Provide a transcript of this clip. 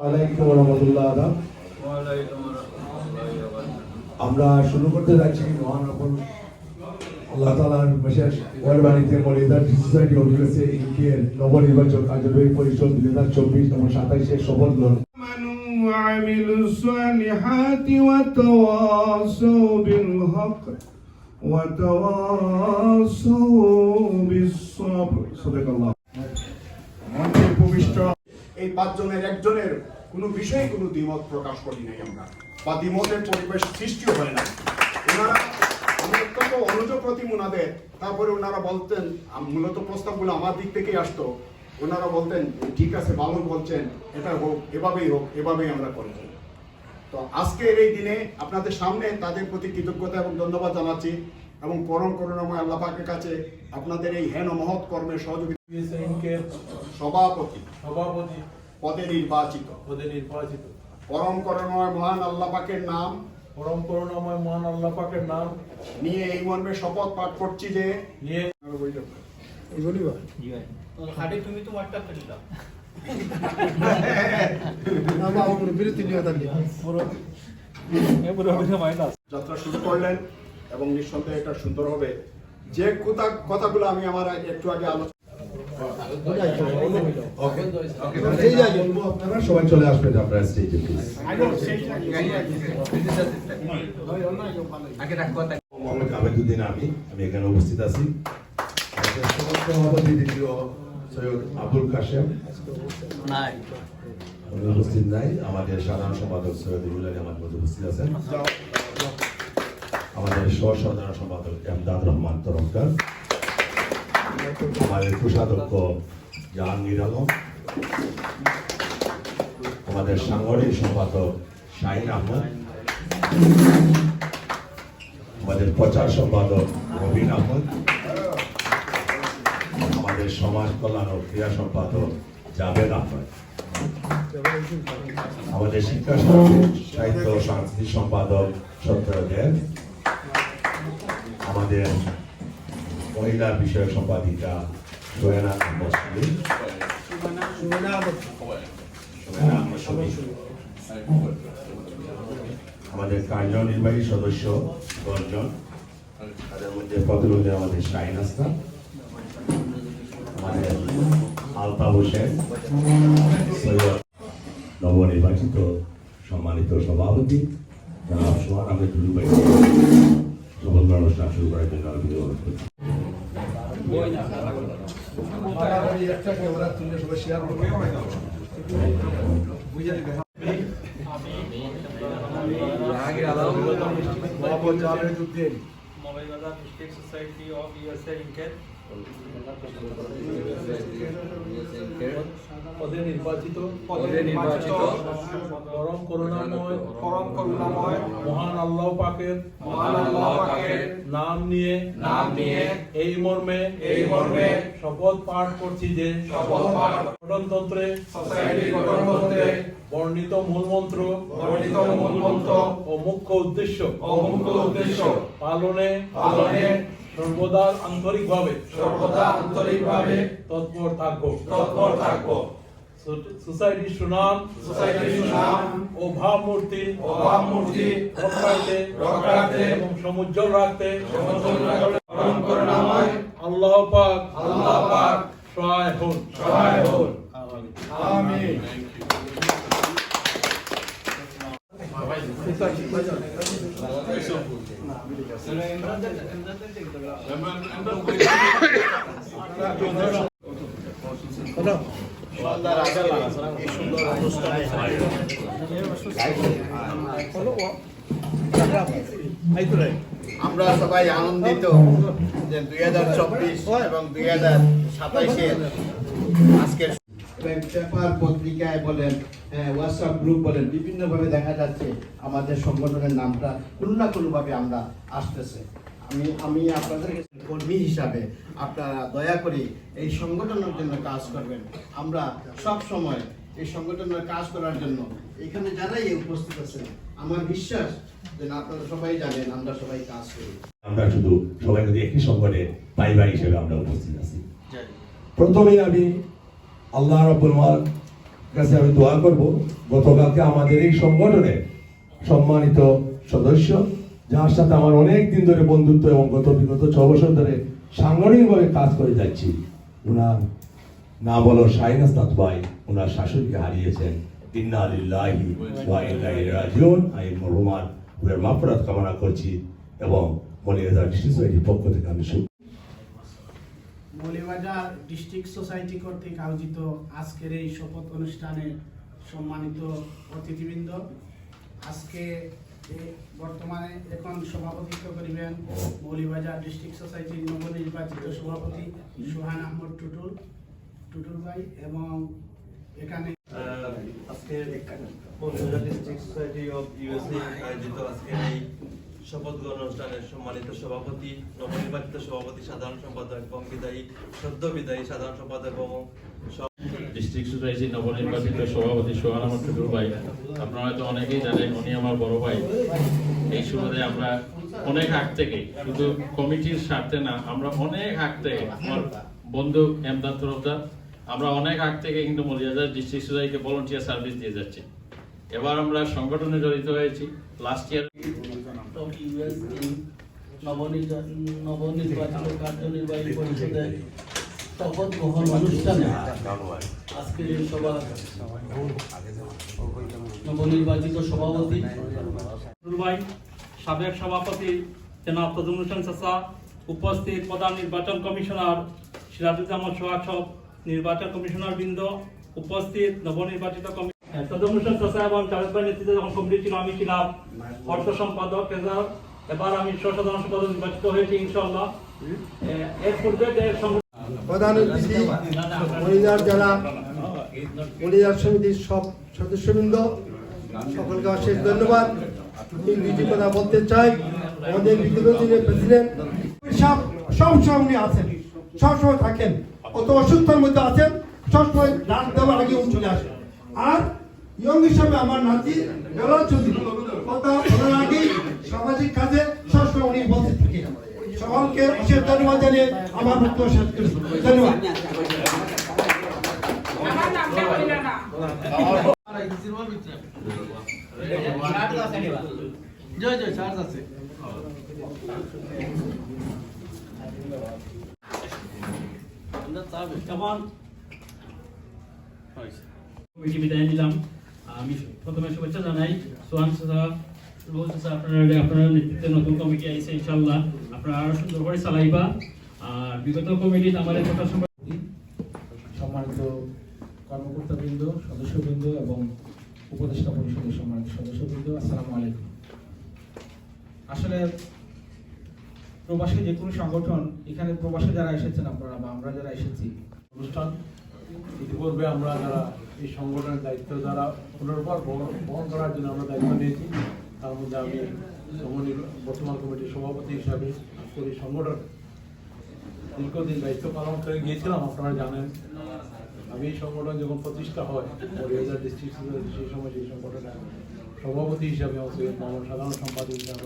আলাইকুম রহমতুল্লাহ আদাব আমরা শুরু করতে যাচ্ছি মহানগর আল্লাহ তালার বিশেষ মেহরবানিতে মরিদার সোসাইটি অফিসে ইনকের নবনির্বাচন কার্যবাহী পরিষদ দুই হাজার চব্বিশ এবং সাতাইশের শপথ গ্রহণ آمنوا وعملوا الصالحات وتواصوا بالحق وتواصوا بالصبر صدق الله মঞ্চে উপবিষ্ট এই পাঁচজনের, একজনের কোনো বিষয়ে কোনো দ্বিমত প্রকাশ করি নাই আমরা বা দ্বিমতের পরিবেশ সৃষ্টিও হয় না ওনারা অত্যন্ত অনুযোগ প্রতি ওনাদের তারপরে ওনারা বলতেন মূলত প্রস্তাবগুলো আমার দিক থেকেই আসতো। ওনারা বলতেন ঠিক আছে ভালো বলছেন, এটা হোক, এভাবেই হোক, এভাবেই আমরা করে যাই। তো আজকের এই দিনে আপনাদের সামনে তাদের প্রতি কৃতজ্ঞতা এবং ধন্যবাদ জানাচ্ছি। এবং পরম করুণাময় আল্লাহ পাকের কাছে আপনাদের এই হেন মহৎ কর্মে সহযোগিতা সভাপতি। সভাপতি। পদে নির্বাচিত। পদে নির্বাচিত। পরম করুণাময় মহান আল্লাপাকের নাম। পরম করুণাময় মহান আল্লাপাকের নাম। নিয়ে এই মর্মে শপথ পাঠ করছি যে নিয়ে তুমি তোমারটা ফেললা যাত্রা শুরু করলেন। এবং নিঃসন্দেহে এটা সুন্দর হবে। যে কথা কথাগুলো আমি আমার একটু আগে আলোচনা বলব আপনারা সবাই চলে আসবেন আপনারা স্টেজে মোহাম্মদ আবেদুদ্দিন আমি আমি এখানে উপস্থিত আছি। আমাদের সভাপতি দ্বিতীয় সৈয়দ আবুল কাশেম। উপস্থিত নাই। আমাদের সাধারণ সম্পাদক সৈয়দ আমার মধ্যে উপস্থিত আছেন। আমাদের সহ সাধারণ সম্পাদক এমদাদ রহমান তরফদার। আমাদের কোষাধ্যক্ষ জাহাঙ্গীর আলম। আমাদের সাংগঠনিক সম্পাদক শাহিন আহমদ। আমাদের প্রচার সম্পাদক রবিন আহমদ। আমাদের সমাজ কল্যাণ ও ক্রীড়া সম্পাদক জাভেদ আহমদ। আমাদের শিক্ষা সাহিত্য ও সাংস্কৃতিক সম্পাদক সত্যয় দেব আমাদের মহিলা বিষয়ক সম্পাদিকা সোহেনা আহমদ সুলি। সোহেনা আহমদ সুলি। আমাদের কার্যনির্বাহী সদস্য দশজন তাদের মধ্যে প্রতিনিধি আমাদের শাহিন আসলাম আমাদের আলতাফ হোসেন নবনির্বাচিত সম্মানিত সভাপতি জনাব সোহান আহমেদ দুলু ভাই শপথ অনুষ্ঠান শুরু করার জন্য আমি অনুরোধ করছি মৌলাইবাজার মিস্টেক সোসাইটি অফ ইউএসএ ইনকের পদে নির্বাচিত পদে নির্বাচিত পরম করুণাময় পরম করুণাময় মহান আল্লাহ পাকের মহান আল্লাহ পাকের নাম নিয়ে নাম নিয়ে এই মর্মে এই মর্মে শপথ পাঠ করছি যে শপথ পাঠ গঠনতন্ত্রে সোসাইটি বর্ণিত মূলমন্ত্র বর্ণিত মূলমন্ত্র ও মুখ্য উদ্দেশ্য ও মুখ্য উদ্দেশ্য পালনে পালনে সর্বদা আন্তরিকভাবে। সর্বদা আন্তরিকভাবে। তৎপর থাকব তৎপর থাকব সোসাইটির সুনাম সোসাইটির সুনাম ও ভাবমূর্তি ও ভাবমূর্তি রক্ষার্থে রক্ষার্থে এবং সমুজ্জ্বল রাখতে পরম করুণাময় আল্লাহ পাক আল্লাহ পাক সহায় হন। সহায় হন। আমিন। আমরা সবাই আনন্দিত যে দুই হাজার চব্বিশ এবং দুই হাজার সাতাইশের আজকের পেপার পত্রিকায় বলেন হোয়াটসঅ্যাপ গ্রুপ বলেন বিভিন্নভাবে দেখা যাচ্ছে আমাদের সংগঠনের নামটা কোনো না কোনোভাবে আমরা আসতেছে। আমি আমি আপনাদের কর্মী হিসাবে আপনারা দয়া করে এই সংগঠনের জন্য কাজ করবেন। আমরা সব সময় এই সংগঠনের কাজ করার জন্য এখানে যারাই উপস্থিত আছেন আমার বিশ্বাস যে আপনারা সবাই জানেন আমরা সবাই কাজ করি। আমরা শুধু সবাই যদি একই সংকটে ভাই ভাই হিসেবে আমরা উপস্থিত আছি। প্রথমেই আমি আল্লাহ রব্বুল কাছে আমি দোয়া করব, গতকালকে আমাদের এই সংগঠনের সম্মানিত সদস্য, যার সাথে আমার অনেক দিন ধরে বন্ধুত্ব এবং গত বিগত ছ বছর ধরে সাংগঠনিকভাবে কাজ করে যাচ্ছি। ওনার না বলো শাহিন আস্তাদ ভাই ওনার শাশুড়িকে হারিয়েছেন। ইন্না কামনা করছি এবং ডিস্ট্রিক্ট সোসাইটির পক্ষ থেকে আমি মৌলিবাজার ডিস্ট্রিক্ট সোসাইটি কর্তৃক আয়োজিত আজকের এই শপথ অনুষ্ঠানে সম্মানিত অতিথিবৃন্দ। আজকে বর্তমানে এখন সভাপতিত্ব করিবেন মৌলিবাজার ডিস্ট্রিক্ট সোসাইটির নবনির্বাচিত সভাপতি সুহান আহমদ টুটুল টুটুল ভাই এবং এখানে আজকে ডিস্ট্রিক্ট সোসাইটি অফ ইউএসএ আয়োজিত আজকের এই শপথ গ্রহণ অনুষ্ঠানের সম্মানিত সভাপতি, নবনির্বাচিত সভাপতি, সাধারণ সম্পাদক এবং বিদায়ী, সদ্য বিদায়ী সাধারণ সম্পাদক এবং ডিস্ট্রিক্ট সোসাইটি নবনির্বাচিত সভাপতি ভাই। আপনারা হয়তো অনেকেই জানেন, উনি আমার বড় ভাই। এই সুবাদে আমরা অনেক থেকে, শুধু কমিটির স্বার্থে না, আমরা অনেক আগ থেকে, আমার বন্ধু এমদাদ তরফদার, আমরা অনেক আগ থেকে কিন্তু মলিয়াদার ডিস্ট্রিক্ট সোসাইটিকে ভলেন্টিয়ার সার্ভিস দিয়ে যাচ্ছি। এবার আমরা সংগঠনে জড়িত হয়েছি। লাস্ট ইয়ার নবনির্বাচিত কার্যনির্বাহী পরিষদের শপথ গ্রহণ অনুষ্ঠানে আজকের এই সভা নবনির্বাচিত সভাপতি। সাবেক সভাপতি জনাব তজুম হোসেন চাচা উপস্থিত প্রধান নির্বাচন কমিশনার সিরাজুজ্জামান সোহাগ সহ নির্বাচন কমিশনার বৃন্দ উপস্থিত নবনির্বাচিত কমি তজুম হোসেন চাচা এবং জাভেদ ভাই নেতৃত্বে যখন কমিটি ছিল আমি ছিলাম অর্থ সম্পাদক এবার আমি সসাধারণ সম্পাদক নির্বাচিত হয়েছি ইনশাল্লাহ এর পূর্বে যে সংগঠন প্রধান অতিথি মরিদার জেলা মরিদার সমিতির সব সদস্যবৃন্দ সকলকে অশেষ ধন্যবাদ। আমি দুটি কথা বলতে চাই। আমাদের বিগত প্রেসিডেন্ট সব সবসময় উনি আছেন সবসময় থাকেন অত অসুস্থতার মধ্যে আছেন সবসময় রাত দেওয়ার আগে উনি চলে আসেন। আর ইয়ং হিসাবে আমার নাতি চৌধুরী। কথা বলার আগেই সামাজিক কাজে সবসময় উনি বলতে থাকেন। সকলকে অশেষ ধন্যবাদ জানিয়ে আমার বক্তব্য শেষ করি ধন্যবাদ। বিদায় নিলাম। আমি প্রথমে শুভেচ্ছা জানাই সোহান চাচা আসলে প্রবাসী যে কোনো সংগঠন, এখানে প্রবাসে যারা এসেছেন আপনারা বা আমরা যারা এসেছি, অনুষ্ঠান, ইতিপূর্বে আমরা যারা এই সংগঠনের দায়িত্ব যারা পুনর্বার বহন করার জন্য আমরা দায়িত্ব নিয়েছি। তার মধ্যে আমি বর্তমান কমিটির সভাপতি হিসাবে করি। সংগঠন দীর্ঘদিন দায়িত্ব পালন করে গিয়েছিলাম, আপনারা জানেন। আমি এই সংগঠন যখন প্রতিষ্ঠা হয় সেই সময় সেই সংগঠনের সভাপতি হিসাবে সাধারণ সম্পাদক হিসাবে